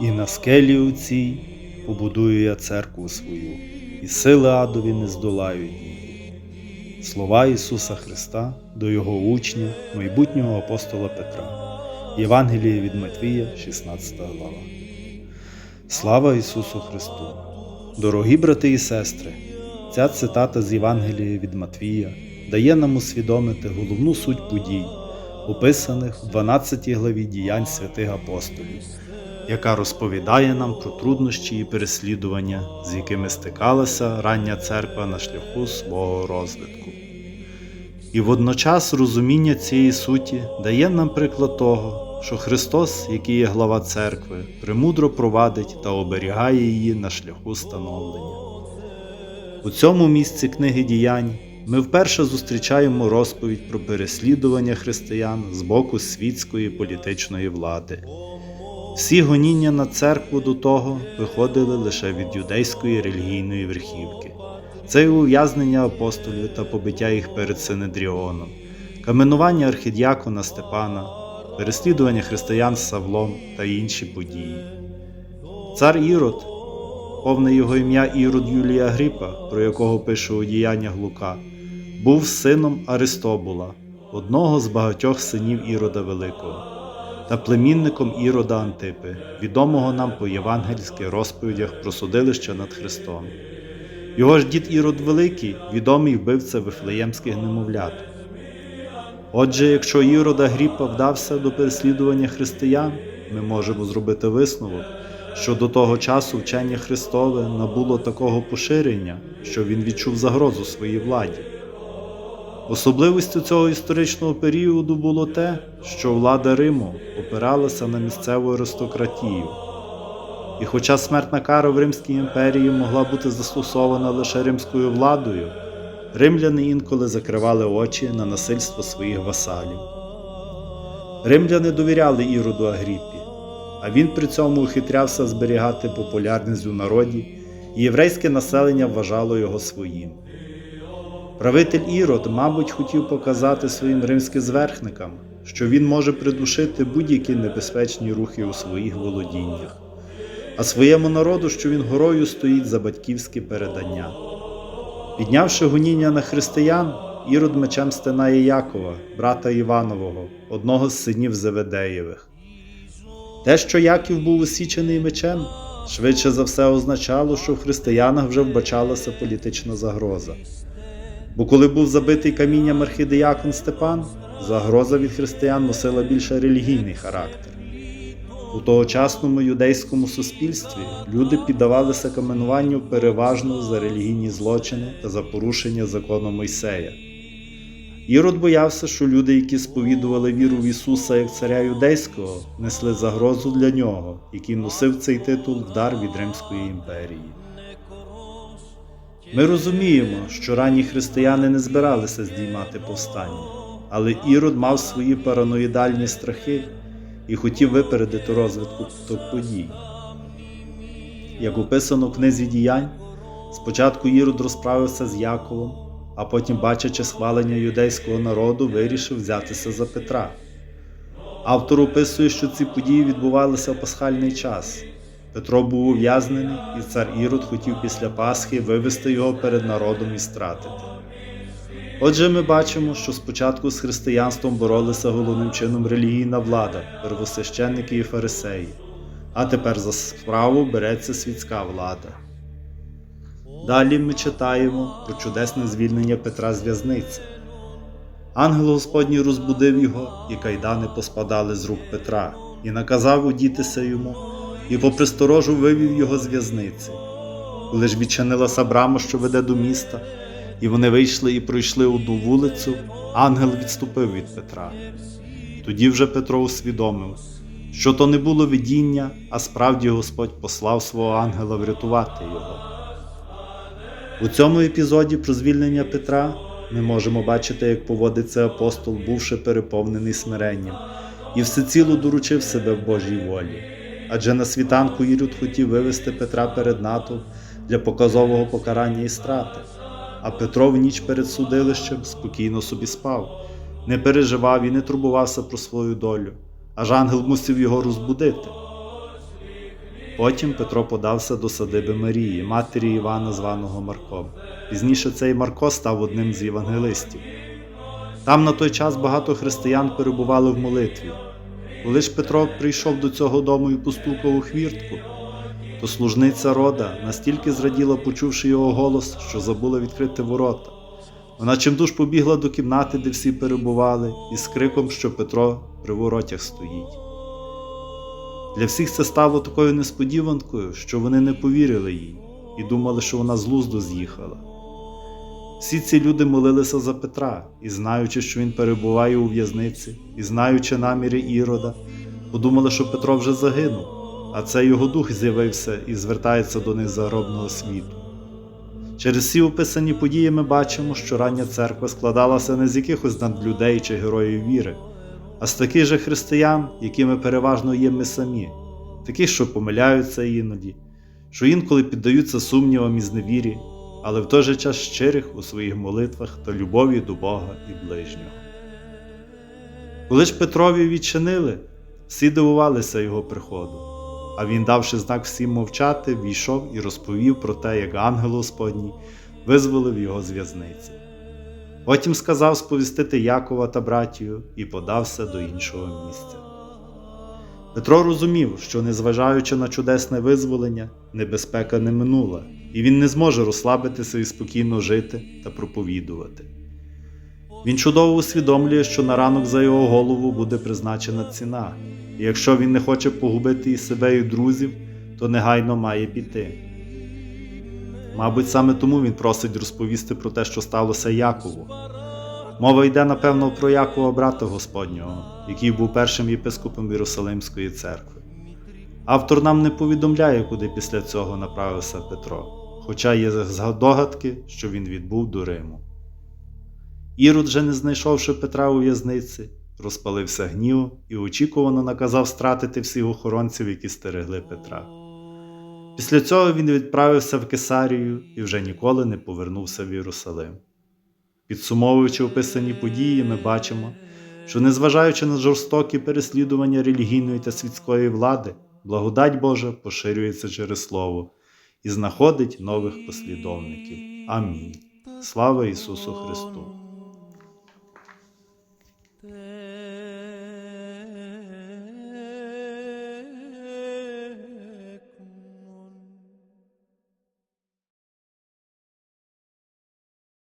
І на скелі у цій побудую я церкву свою, і сили адові не здолають її. Слова Ісуса Христа до Його учня, майбутнього апостола Петра. Євангеліє від Матвія, 16 глава. Слава Ісусу Христу! Дорогі брати і сестри! Ця цитата з Євангелія від Матвія дає нам усвідомити головну суть подій, описаних в 12 главі діянь святих апостолів, яка розповідає нам про труднощі і переслідування, з якими стикалася рання церква на шляху свого розвитку. І водночас розуміння цієї суті дає нам приклад того, що Христос, який є глава церкви, премудро провадить та оберігає її на шляху становлення. У цьому місці книги діянь ми вперше зустрічаємо розповідь про переслідування християн з боку світської політичної влади. Всі гоніння на церкву до того виходили лише від юдейської релігійної верхівки. Це й ув'язнення апостолів та побиття їх перед Синедріоном, каменування архідіакона Степана, переслідування християн з Савлом та інші події. Цар Ірод, повне його ім'я Ірод Юлія Агріпа, про якого пише у діяннях Лука, був сином Аристобула, одного з багатьох синів Ірода Великого, та племінником Ірода Антипи, відомого нам по євангельських розповідях про судилище над Христом. Його ж дід Ірод Великий, відомий вбивця вифлеємських немовлят. Отже, якщо Ірод Агріпа вдався до переслідування християн, ми можемо зробити висновок, що до того часу вчення Христове набуло такого поширення, що він відчув загрозу своїй владі. Особливістю цього історичного періоду було те, що влада Риму опиралася на місцеву аристократію. І хоча смертна кара в Римській імперії могла бути застосована лише римською владою, римляни інколи закривали очі на насильство своїх васалів. Римляни довіряли Іроду Агріппі, а він при цьому ухитрявся зберігати популярність у народі, і єврейське населення вважало його своїм. Правитель Ірод, мабуть, хотів показати своїм римським зверхникам, що він може придушити будь-які небезпечні рухи у своїх володіннях, а своєму народу, що він горою стоїть за батьківське передання. Піднявши гоніння на християн, Ірод мечем стинає Якова, брата Іванового, одного з синів Зеведеєвих. Те, що Яків був осічений мечем, швидше за все означало, що в християнах вже вбачалася політична загроза. Бо коли був забитий камінням архідеякон Степан, загроза від християн носила більше релігійний характер. У тогочасному юдейському суспільстві люди піддавалися каменуванню переважно за релігійні злочини та за порушення закону Мойсея. Ірод боявся, що люди, які сповідували віру в Ісуса як царя юдейського, несли загрозу для нього, який носив цей титул в дар від Римської імперії. Ми розуміємо, що ранні християни не збиралися здіймати повстання, але Ірод мав свої параноїдальні страхи і хотів випередити розвитку подій. Як описано в книзі діянь, спочатку Ірод розправився з Яковом, а потім, бачачи схвалення юдейського народу, вирішив взятися за Петра. Автор описує, що ці події відбувалися в пасхальний час. Петро був ув'язнений, і цар Ірод хотів після Пасхи вивести його перед народом і стратити. Отже, ми бачимо, що спочатку з християнством боролися головним чином релігійна влада, первосвященники і фарисеї, а тепер за справу береться світська влада. Далі ми читаємо про чудесне звільнення Петра з в'язниці. Ангел Господній розбудив його, і кайдани поспадали з рук Петра, і наказав удітися йому, і попристорожу вивів його з в'язниці. Коли ж відчинилася брама, що веде до міста, і вони вийшли і пройшли одну вулицю, ангел відступив від Петра. Тоді вже Петро усвідомив, що то не було видіння, а справді Господь послав свого ангела врятувати його. У цьому епізоді про звільнення Петра ми можемо бачити, як поводиться апостол, бувши переповнений смиренням, і всеціло доручив себе в Божій волі. Адже на світанку Ірод хотів вивести Петра перед натовп для показового покарання і страти. А Петро в ніч перед судилищем спокійно собі спав, не переживав і не турбувався про свою долю, аж ангел мусив його розбудити. Потім Петро подався до садиби Марії, матері Івана, званого Марком. Пізніше цей Марко став одним з євангелистів. Там на той час багато християн перебували в молитві. Ж Петро прийшов до цього дому і постукав у хвіртку, то служниця рода настільки зраділа, почувши його голос, що забула відкрити ворота. Вона чимдуж побігла до кімнати, де всі перебували, із криком, що Петро при воротях стоїть. Для всіх це стало такою несподіванкою, що вони не повірили їй і думали, що вона з лузду з'їхала. Всі ці люди молилися за Петра і, знаючи, що він перебуває у в'язниці, і знаючи наміри Ірода, подумали, що Петро вже загинув, а це його дух з'явився і звертається до них загробного світу. Через всі описані події ми бачимо, що рання церква складалася не з якихось надлюдей чи героїв віри, а з таких же християн, якими переважно є ми самі, таких, що помиляються іноді, що інколи піддаються сумнівам і зневірі, але в той же час щирих у своїх молитвах та любові до Бога і ближнього. Коли ж Петрові відчинили, всі дивувалися його приходу, а він, давши знак всім мовчати, війшов і розповів про те, як ангел Господній визволив його з в'язниці. Потім сказав сповістити Якова та братію і подався до іншого місця. Петро розумів, що, незважаючи на чудесне визволення, небезпека не минула, і він не зможе розслабитися і спокійно жити та проповідувати. Він чудово усвідомлює, що на ранок за його голову буде призначена ціна, і якщо він не хоче погубити і себе, і друзів, то негайно має піти. Мабуть, саме тому він просить розповісти про те, що сталося Якову. Мова йде, напевно, про Якова брата Господнього, який був першим єпископом Єрусалимської церкви. Автор нам не повідомляє, куди після цього направився Петро, хоча є здогадки, що він відбув до Риму. Ірод, же не знайшовши Петра у в'язниці, розпалився гнівом і очікувано наказав стратити всіх охоронців, які стерегли Петра. Після цього він відправився в Кесарію і вже ніколи не повернувся в Єрусалим. Підсумовуючи описані події, ми бачимо, що, незважаючи на жорстокі переслідування релігійної та світської влади, благодать Божа поширюється через Слово і знаходить нових послідовників. Амінь. Слава Ісусу Христу!